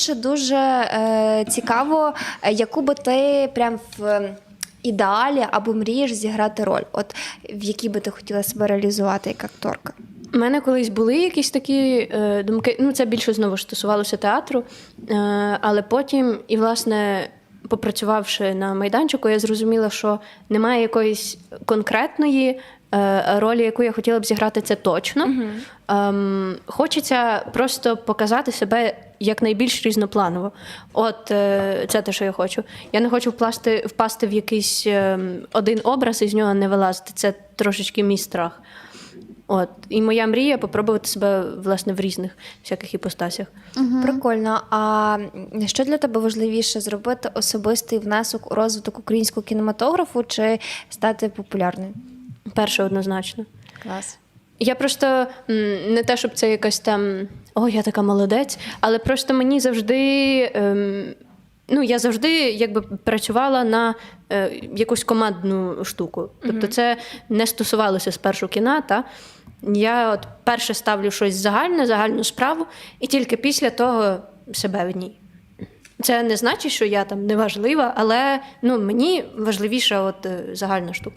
Ще дуже е, цікаво, е, яку би ти прям в е, ідеалі або мрієш зіграти роль, от в якій би ти хотіла себе реалізувати як акторка. У мене колись були якісь такі е, думки. Ну, це більше знову ж стосувалося театру. Е, але потім, і власне, попрацювавши на майданчику, я зрозуміла, що немає якоїсь конкретної е, ролі, яку я хотіла б зіграти, це точно. Ем, хочеться просто показати себе якнайбільш різнопланово. От е, це те, що я хочу. Я не хочу впасти, впасти в якийсь ем, один образ і з нього не вилазити. Це трошечки мій страх. От і моя мрія попробувати себе власне в різних всяких іпостасях. Прикольно. А що для тебе важливіше зробити особистий внесок у розвиток українського кінематографу чи стати популярною? Перше однозначно. Клас. Я просто не те, щоб це якась там о, я така молодець, але просто мені завжди. Ем, Ну, я завжди якби працювала на е, якусь командну штуку. Тобто, це не стосувалося спершу кіна. Та? Я от перше ставлю щось загальне, загальну справу, і тільки після того себе в ній. Це не значить, що я там неважлива, але ну, мені важливіша от е, загальна штука.